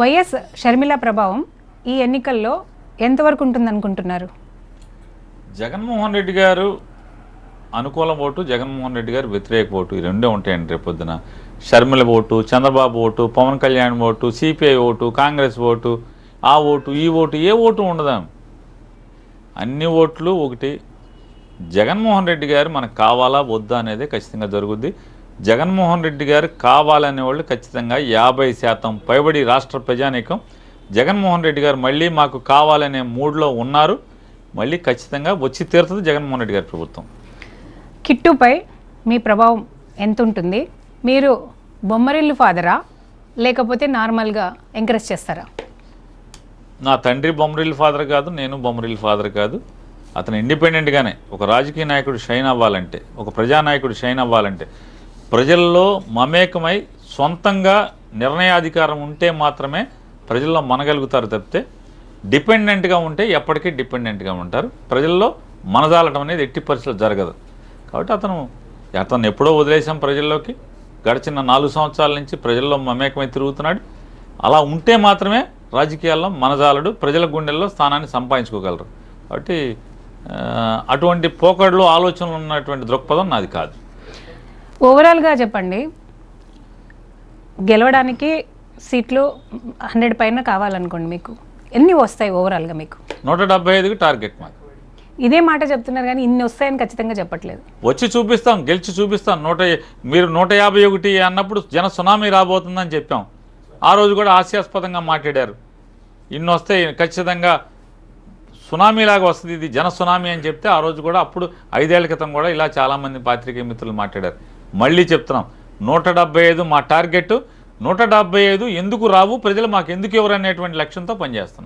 YS Sharmila ప్రభావం ఈ ఎన్నికల్లో ఎంతవరకు ఉంటుంది అనుకుంటున్నారు జగన్మోహన్ రెడ్డి గారు అనుకూల ఓటు జగన్మోహన్ రెడ్డి గారు వ్యతిరేక ఓటు ఈ రెండే ఉంటాయండి రేపొద్దున Sharmila vote Chandrababu vote Pawan Kalyan vote CPI vote Congress vote ఆ ఓటు ఈ ఓటు ఏ ఓటు ఉండదాం. అన్ని ఓట్లు ఒకటి. జగన్మోహన్ రెడ్డి గారు మనకు కావాలా వద్దా అనేది ఖచ్చితంగా జరుగుద్ది. జగన్మోహన్ రెడ్డి గారు కావాలనే వాళ్ళు ఖచ్చితంగా యాభై శాతం పైబడి రాష్ట్ర ప్రజానీకం. జగన్మోహన్ రెడ్డి గారు మళ్ళీ మాకు కావాలనే మూడ్లో ఉన్నారు. మళ్ళీ ఖచ్చితంగా వచ్చి తీరుతుంది జగన్మోహన్ రెడ్డి గారి ప్రభుత్వం. కిట్టుపై మీ ప్రభావం ఎంత ఉంటుంది మీరు బొమ్మరిల్లు ఫాదరా? లేకపోతే నార్మల్గా ఎంకరేజ్ చేస్తారా? నా తండ్రి బొమ్మరిల్ ఫాదర్ కాదు నేను బొమ్మరిల్ ఫాదర్ కాదు. అతను ఇండిపెండెంట్గానే ఒక రాజకీయ నాయకుడు షైన్ అవ్వాలంటే ఒక ప్రజానాయకుడు షైన్ అవ్వాలంటే ప్రజల్లో మమేకమై సొంతంగా నిర్ణయాధికారం ఉంటే మాత్రమే ప్రజల్లో మనగలుగుతారు తప్పితే డిపెండెంట్గా ఉంటే ఎప్పటికీ డిపెండెంట్గా ఉంటారు. ప్రజల్లో మనదాలటం అనేది ఎట్టి పరిస్థితులు జరగదు. కాబట్టి అతను అతను ఎప్పుడో వదిలేసాం ప్రజల్లోకి. గడిచిన నాలుగు సంవత్సరాల నుంచి ప్రజల్లో మమేకమై తిరుగుతున్నాడు. అలా ఉంటే మాత్రమే రాజకీయాల్లో మనజాలడు ప్రజల గుండెల్లో స్థానాన్ని సంపాదించుకోగలరు. కాబట్టి అటువంటి పోకడలు ఆలోచనలు ఉన్నటువంటి దృక్పథం నాది కాదు. ఓవరాల్గా చెప్పండి గెలవడానికి సీట్లు హండ్రెడ్ పైన కావాలనుకోండి మీకు. ఎన్ని వస్తాయి ఓవరాల్గా మీకు? నూట డెబ్బై ఐదుకి టార్గెట్ మాది ఇదే మాట చెప్తున్నారు కానీ ఇన్ని వస్తాయని ఖచ్చితంగా చెప్పట్లేదు. వచ్చి చూపిస్తాం గెలిచి చూపిస్తాం. నూట మీరు నూట యాభై ఒకటి అన్నప్పుడు జన సునామీ రాబోతుందని చెప్పాం. ఆ రోజు కూడా హాస్యాస్పదంగా మాట్లాడారు. ఇన్ని వస్తే ఖచ్చితంగా సునామీలాగా వస్తుంది ఇది జన సునామీ అని చెప్తే ఆ రోజు కూడా అప్పుడు ఐదేళ్ళ క్రితం కూడా ఇలా చాలామంది పాత్రికేయ మిత్రులు మాట్లాడారు. మళ్ళీ చెప్తున్నాం. నూట ఐదు మా టార్గెట్ నూట డెబ్బై ఐదు ఎందుకు రావు? ప్రజలు మాకు ఎందుకు ఎవరు అనేటువంటి లక్ష్యంతో పనిచేస్తున్నాం.